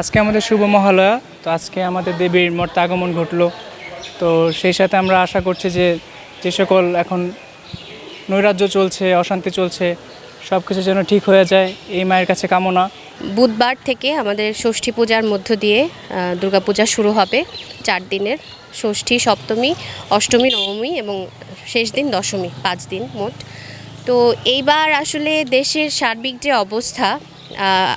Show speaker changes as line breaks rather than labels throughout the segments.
আজকে আমাদের শুভ মহালয়া। তো আজকে আমাদের দেবীর মর্তে আগমন ঘটলো। তো সেই সাথে আমরা আশা করছি যে যে সকল এখন নৈরাজ্য চলছে, অশান্তি চলছে সব কিছু যেন ঠিক হয়ে যায়, এই মায়ের কাছে কামনা।
বুধবার থেকে আমাদের ষষ্ঠী পূজার মধ্য দিয়ে দুর্গাপূজা শুরু হবে চার দিনের। ষষ্ঠী, সপ্তমী, অষ্টমী, নবমী এবং শেষ দিন দশমী, পাঁচ দিন মোট। তো এইবার আসলে দেশের সার্বিক যে অবস্থা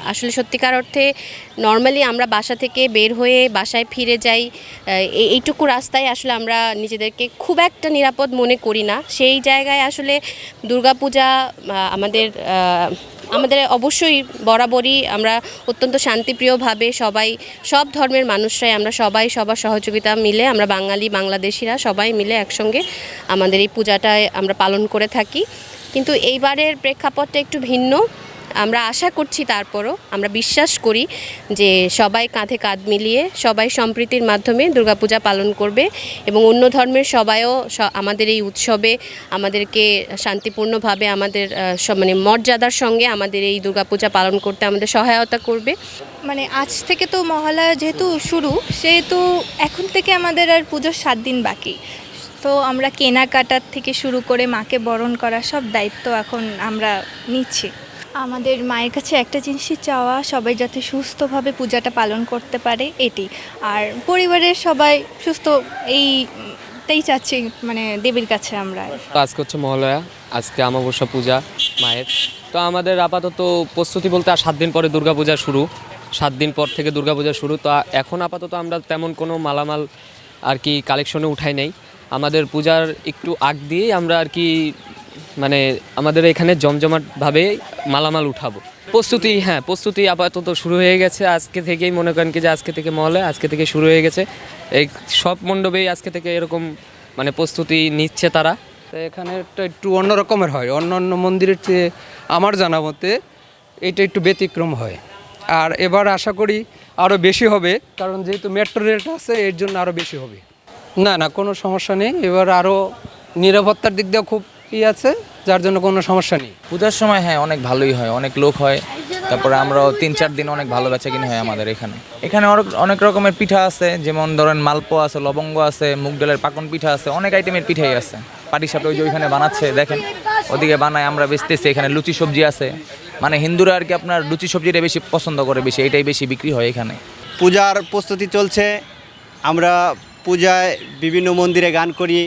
আসলে সত্যিকার অর্থে নর্মালি আমরা বাসা থেকে বের হয়ে বাসায় ফিরে যাই এই- এইটুকু রাস্তায় আসলে আমরা নিজেদেরকে খুব একটা নিরাপদ মনে করি না। সেই জায়গায় আসলে দুর্গাপূজা আমাদের আমাদের অবশ্যই বরাবরই আমরা অত্যন্ত শান্তিপ্রিয়ভাবে সবাই, সব ধর্মের মানুষরাই আমরা সবাই, সবার সহযোগিতা মিলে আমরা বাঙালি, বাংলাদেশিরা সবাই মিলে একসঙ্গে আমাদের এই পূজাটায় আমরা পালন করে থাকি। কিন্তু এইবারের প্রেক্ষাপটটা একটু ভিন্ন। আমরা আশা করছি তারপরও, আমরা বিশ্বাস করি যে সবাই কাঁধে কাঁধ মিলিয়ে সবাই সম্প্রীতির মাধ্যমে দুর্গাপূজা পালন করবে এবং অন্য ধর্মের সবাইও আমাদের এই উৎসবে আমাদেরকে শান্তিপূর্ণভাবে আমাদের মানে মর্যাদার সঙ্গে আমাদের এই দুর্গাপূজা পালন করতে আমাদের সহায়তা করবে।
মানে আজ থেকে তো মহালয়া যেহেতু শুরু, সেহেতু এখন থেকে আমাদের আর পুজোর সাত দিন বাকি। তো আমরা কেনাকাটার থেকে শুরু করে মাকে বরণ করা সব দায়িত্ব এখন আমরা নিচ্ছি। আমাদের মায়ের কাছে একটা জিনিসই চাওয়া, সবাই যাতে সুস্থভাবে পূজাটা পালন করতে পারে, এটি। আর পরিবারের সবাই সুস্থ, এইটাই চাচ্ছি মানে দেবীর কাছে আমরা।
আজকে হচ্ছে মহালয়া, আজকে আমাবস্যা পূজা, মায়ের। তো আমাদের আপাতত প্রস্তুতি বলতে আর সাত দিন পরে দুর্গাপূজা শুরু। সাত দিন পর থেকে দুর্গাপূজা শুরু। তো এখন আপাতত আমরা তেমন কোনো মালামাল আর কি কালেকশনে উঠাই নাই। আমাদের পূজার একটু আগ দিয়েই আমরা আর কি মানে আমাদের এখানে জমজমাটভাবে মালামাল উঠাবো। প্রস্তুতি হ্যাঁ প্রস্তুতি আপাতত শুরু হয়ে গেছে। আজকে থেকেই মনে করেন কি যে আজকে থেকে মহলে, আজকে থেকে শুরু হয়ে গেছে। এই সব মণ্ডপেই আজকে থেকে এরকম মানে প্রস্তুতি নিচ্ছে তারা।
তো এখানে একটা অন্য রকমের হয়। অন্য অন্য মন্দিরের চেয়ে আমার জানা মতে এটা একটু ব্যতিক্রম হয়। আর এবার আশা করি আরও বেশি হবে, কারণ যেহেতু মেট্রো রেলটা আছে, এর জন্য আরও বেশি হবে। না না, কোনো সমস্যা নেই। এবার আরও নিরাপত্তার দিক দিয়েও খুব ই আছে? যার জন্য কোনো সমস্যা নেই?
পূজার সময় হ্যাঁ অনেক ভালোই হয় অনেক লোক হয়। তারপরে আমরাও তিন চার দিন অনেক ভালো বেচা কিনে হয় আমাদের এখানে। এখানে অনেক অনেক রকমের পিঠা আছে যেমন ধরেন মালপোয়া আছে লবঙ্গ আছে মুগ ডালের পাকন পিঠা আছে অনেক আইটেমের পিঠাই আছে। পাটিসাপটা ওই যে ওইখানে বানাচ্ছে দেখেন। ওদিকে বানায় আমরা বেচতেছি এখানে লুচি সবজি আছে। মানে হিন্দুরা আর কি আপনার লুচি সবজিটা বেশি পছন্দ করে বেশি এটাই বেশি বিক্রি হয় এখানে।
পূজার প্রস্তুতি চলছে। আমরা পূজায় বিভিন্ন মন্দিরে গান করি